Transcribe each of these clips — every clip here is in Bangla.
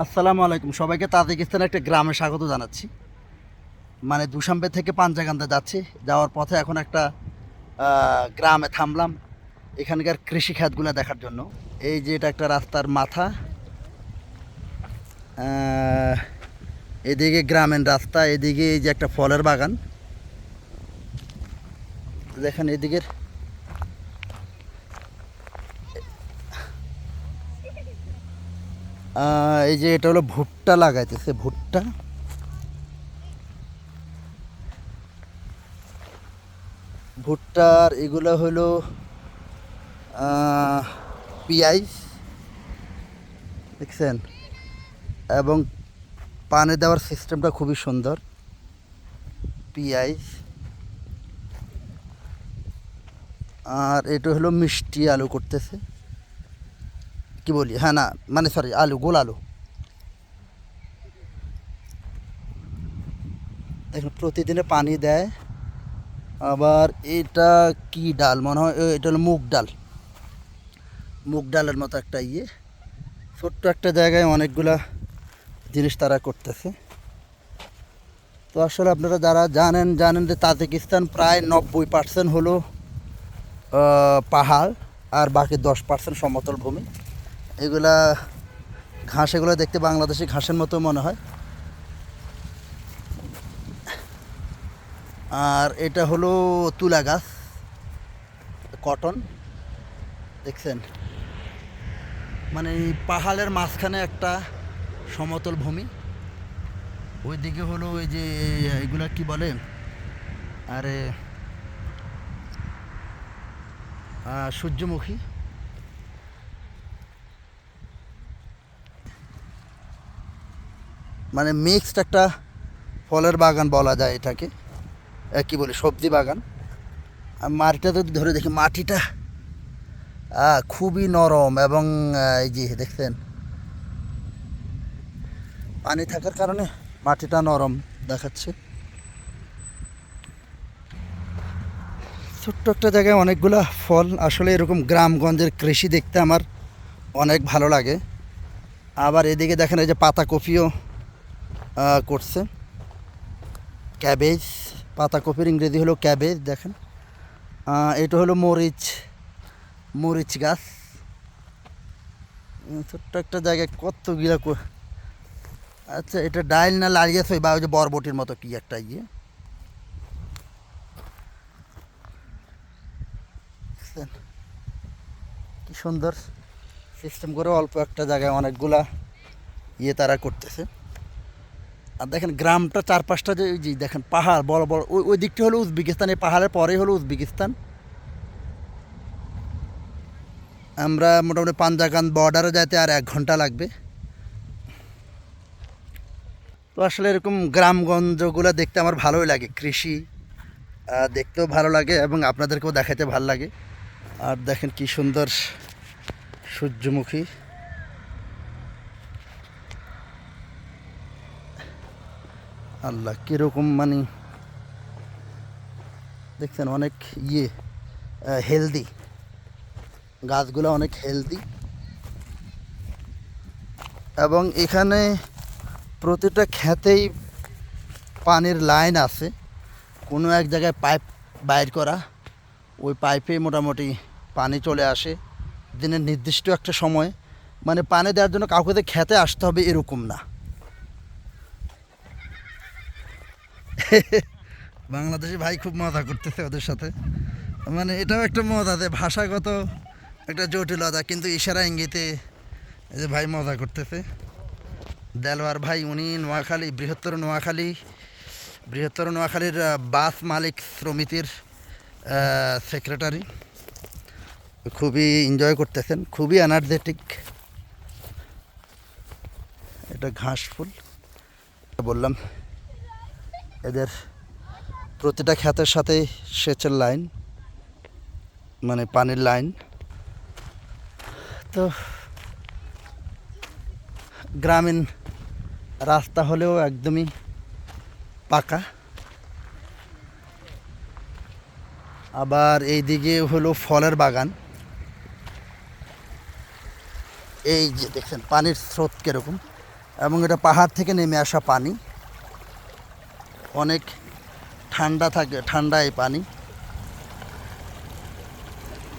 আসসালামু আলাইকুম। সবাইকে তাজিকিস্তানের একটা গ্রামে স্বাগত জানাচ্ছি। মানে দুশাম্বে থেকে পাঞ্জাগান্দা যাচ্ছি। যাওয়ার পথে এখন একটা গ্রামে থামলাম এখানকার কৃষি খাতগুলো দেখার জন্য। এই যে এটা একটা রাস্তার মাথা। এদিকে গ্রামের রাস্তা, এদিকে এই যে একটা ফলের বাগান। দেখেন এদিকের এই যে এটা হলো ভুট্টা লাগাইতেছে, ভুট্টা। ভুট্টার এগুলো হলো পিঁয়াজ, দেখছেন? এবং পানি দেওয়ার সিস্টেমটা খুবই সুন্দর। পিঁয়াজ। আর এটা হলো মিষ্টি আলু করতেছে। কি বলি? হ্যাঁ না মানে সরি আলু, গোল আলু। দেখুন, প্রতিদিনে পানি দেয়। আবার এটা কি ডাল? মনে হয় এটা হলো মুগ ডাল। মুগ ডালের মতো একটা ইয়ে। ছোট্ট একটা জায়গায় অনেকগুলা জিনিস তারা করতেছে। তো আসলে আপনারা যারা জানেন জানেন যে তাজিকিস্তান প্রায় নব্বই পার্সেন্ট হলো পাহাড়, আর বাকি দশ পার্সেন্ট সমতল ভূমি। এগুলা ঘাস, এগুলো দেখতে বাংলাদেশি ঘাসের মতো মনে হয়। আর এটা হলো তুলা গাছ, কটন, দেখছেন? মানে পাহাড়ের মাঝখানে একটা সমতল ভূমি। ওইদিকে হলো ওই যে এগুলা কি বলে? আরে সূর্যমুখী। মানে মিক্সড একটা ফলের বাগান বলা যায় এটাকে। কি বলি, সবজি বাগান। আর মাটিটা যদি ধরে দেখি, মাটিটা খুবই নরম এবং এই যে দেখছেন, পানি থাকার কারণে মাটিটা নরম দেখাচ্ছে। ছোট্ট একটা জায়গায় অনেকগুলা ফল, আসলে এরকম গ্রামগঞ্জের কৃষি দেখতে আমার অনেক ভালো লাগে। আবার এদিকে দেখেন, এই যে পাতাকপিও করছে। ক্যাবেজ, পাতাকপির ইংরেজি হলো ক্যাবেজ, দেখেন। এটা হলো মরিচ মরিচ গাছ। ছোট্ট একটা জায়গায় কতগুলা আচ্ছা এটা ডাইল না লাড়িয়েছে বা ওই যে বরবটির মতো কি একটা ইয়ে? কি সুন্দর সিস্টেম করে অল্প একটা জায়গায় অনেকগুলা ইয়ে তারা করতেছে। আর দেখেন গ্রামটা চারপাশটা যে ওই যে দেখেন পাহাড়, বড় বড়, ওই ওই দিকটা হলো উজবেকিস্তান, এই পাহাড়ের পরেই হলো উজবেকিস্তান। আমরা মোটামুটি পাঞ্জাগান বর্ডারে যাইতে আর এক ঘণ্টা লাগবে। তো আসলে এরকম গ্রামগঞ্জগুলো দেখতে আমার ভালোই লাগে, কৃষি দেখতেও ভালো লাগে এবং আপনাদেরকেও দেখাতে ভালো লাগে। আর দেখেন কি সুন্দর সূর্যমুখী। আল্লাহ, কীরকম মানে দেখছেন অনেক ইয়ে হেলদি গাছগুলো অনেক হেলদি এবং এখানে প্রতিটা খেতেই পানির লাইন আছে। কোনো এক জায়গায় পাইপ বাইর করা, ওই পাইপে মোটামুটি পানি চলে আসে। দিনের নির্দিষ্ট একটা সময়। মানে পানি দেওয়ার জন্য কাউকে খেতে আসতে হবে এরকম না। বাংলাদেশি ভাই খুব মজা করতেছে ওদের সাথে। মানে এটাও একটা মজা যে ভাষাগত একটা জটিলতা, কিন্তু ইশারা ইঙ্গিতে যে ভাই মজা করতেছে। দেলোয়ার ভাই, উনি নোয়াখালী, বৃহত্তর নোয়াখালী, বৃহত্তর নোয়াখালীর বাস মালিক সমিতির সেক্রেটারি খুবই এনজয় করতেছেন, খুবই এনার্জেটিক এটা ঘাস ফুল। বললাম এদের প্রতিটা ক্ষেতের সাথে সেচের লাইন মানে পানির লাইন। তো গ্রামীণ রাস্তা হলেও একদমই পাকা। আবার এই দিকে হলো ফলের বাগান। এই যে দেখছেন, পানির স্রোত কীরকম? এবং এটা পাহাড় থেকে নেমে আসা পানি। অনেক ঠান্ডা থাকে, ঠান্ডা এই পানি।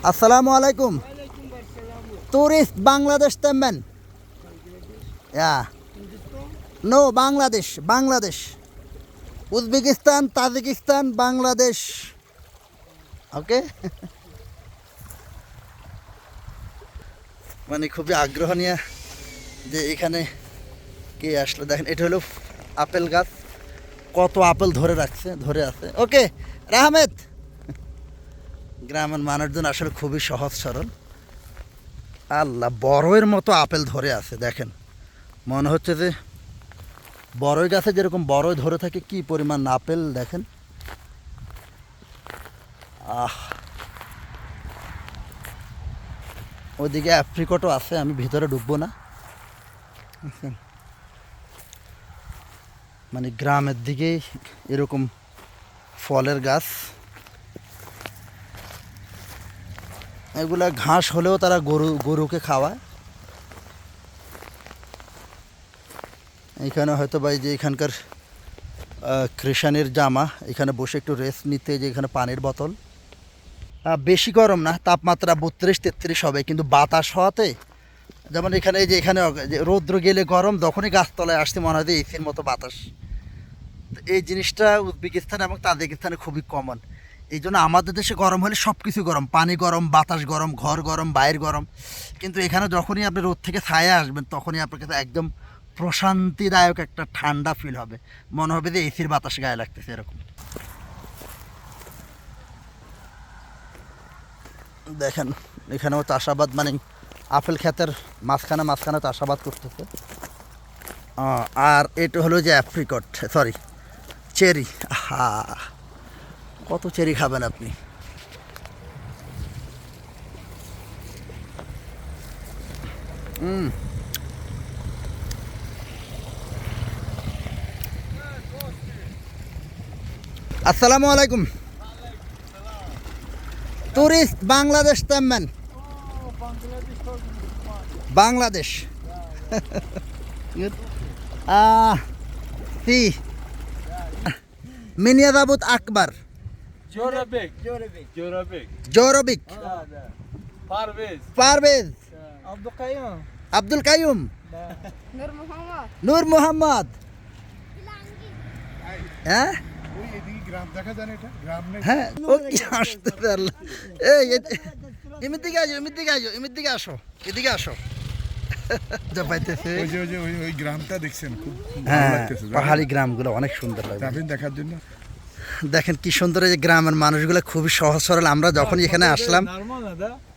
আসসালামু আলাইকুম। টুরিস্ট বাংলাদেশ তেমন? No, Bangladesh Bangladesh. Uzbekistan, Tajikistan, Bangladesh. Okay. মানে খুবই আগ্রহ নিয়ে যে এখানে কে আসলো। দেখেন, এটা হলো আপেল গাছ। কত আপেল ধরে রাখছে, ধরে আছে। ওকে, রাহমেদ। গ্রামের মানুষজন আসলে খুবই সহজ সরল। আল্লাহ বড়ের মতো আপেল ধরে আছে, দেখেন। মনে হচ্ছে যে বড়ই গাছে যেরকম বড়ই ধরে থাকে, কি পরিমাণ আপেল, দেখেন। আহ। ওইদিকে অ্যাপ্রিকটও আছে, আমি ভিতরে ঢুকবো না? মানে গ্রামের দিকেই এরকম ফলের গাছ। এগুলা ঘাস হলেও তারা গরু গরুকে খাওয়ায়। এখানে হয়তো বা যে এখানকার আহ, কৃষাণের জামা এখানে বসে একটু রেস্ট নিতে যে এখানে পানির বোতল। বেশি গরম না তাপমাত্রা বত্রিশ তেত্রিশ হবে কিন্তু বাতাস হওয়াতে যেমন এখানে যে এখানে রৌদ্র গেলে গরম তখনই গাছতলায় আসতে মনে হয় যে এসির মতো বাতাস। এই জিনিসটা উজবেকিস্তান এবং তাজিকিস্তানে খুবই কমন এই জন্য আমাদের দেশে গরম হলে সব কিছু গরম, পানি গরম, বাতাস গরম, ঘর গরম, বাইর গরম। কিন্তু এখানে যখনই আপনি রোদ থেকে ছায়া আসবেন, তখনই আপনার কাছে একদম প্রশান্তিদায়ক একটা ঠান্ডা ফিল হবে। মনে হবে যে এসির বাতাস গায়ে লাগতেছে এরকম। দেখেন, এখানেও চাষাবাদ মানে আপেল ক্ষেতের মাঝখানে মাঝখানে চাষাবাদ করতেছে। আর এটা হলো যে অ্যাপ্রিকট সরি চেরি হা কত চেরি খাবেন আপনি? হুম আসসালামু আলাইকুম। টুরিস্ট বাংলাদেশ তেমন? বাংলাদেশ। Good. মিনিয়া দাবুত আকবর। জোরবিক। হ্যাঁ। আব্দুল কাইয়ুম। আব্দুল কাইয়ুম। নূর মোহাম্মদ। নূর মোহাম্মদ। হ্যাঁ? হ্যাঁ। এদিকে আসো এদিকে আসো। হ্যাঁ, পাহাড়ি গ্রামগুলো অনেক সুন্দর লাগে দেখার জন্য? দেখেন কি সুন্দর এই যে গ্রামের মানুষগুলো খুবই সহজ সরল। আমরা যখন এখানে আসলাম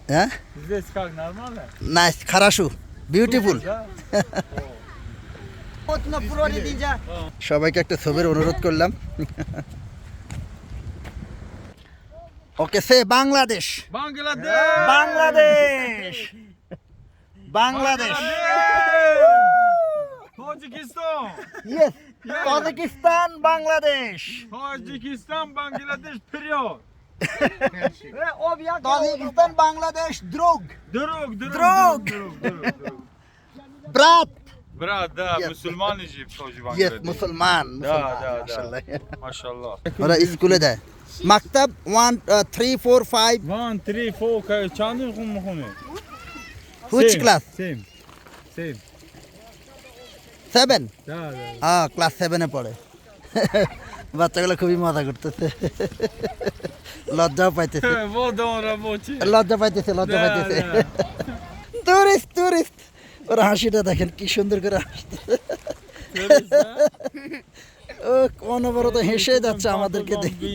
হ্যাঁ? না খারাসু বিউটিফুল সবাইকে একটা ছবির অনুরোধ করলাম। Okay say Bangladesh. Bangladesh! Bangladesh! Bangladesh Tojikistan! Yes Tajikistan Bangladesh Tojikistan, Bangladesh, period! Tajikistan Bangladesh দ্রুগ Друг, друг, Друг. друг, друг, друг. ব্রাত Брат, да, Yes. мусульмане же тоже ইয়েস Бангладеш. মুসলমান Да, মুসলমান, да, মাশাআল্লাহ। да. Машаллах. ওরা স্কুলে যায় মাকতাব one three four five One, three, four, which class same same seven হ্যাঁ ক্লাস সেভেনে পড়ে। বাচ্চাগুলো খুবই মজা করতেছে। লজ্জাও পাইতেছে। লজ্জা পাইতেছে লজ্জা পাইতেছে। টুরিস্ট টুরিস্ট ওর হাসিটা দেখেন কি সুন্দর করে হাসতেছে। ও অনবরত হেসে যাচ্ছে আমাদেরকে দেখি।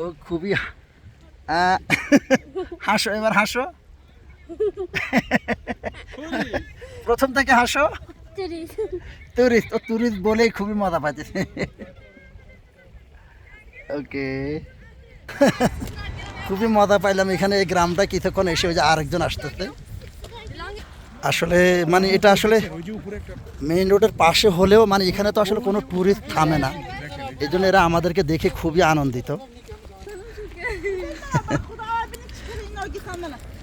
ও খুবই হাসো এবার হাসো। প্রথম থেকে হাসো? টুরিস্ট ও টুরিস্ট বলেই খুবই মজা পাইতেছে ওকে খুবই মজা পাইলাম এখানে এই গ্রামটা কিছুক্ষণ এসে ওই যে আরেকজন আসতেছে। আসলে মানে এটা আসলে মেইন রোডের পাশে হলেও মানে এখানে তো আসলে কোনো ট্যুরিস্ট থামে না। এই জন্য এরা আমাদেরকে দেখে খুবই আনন্দিত।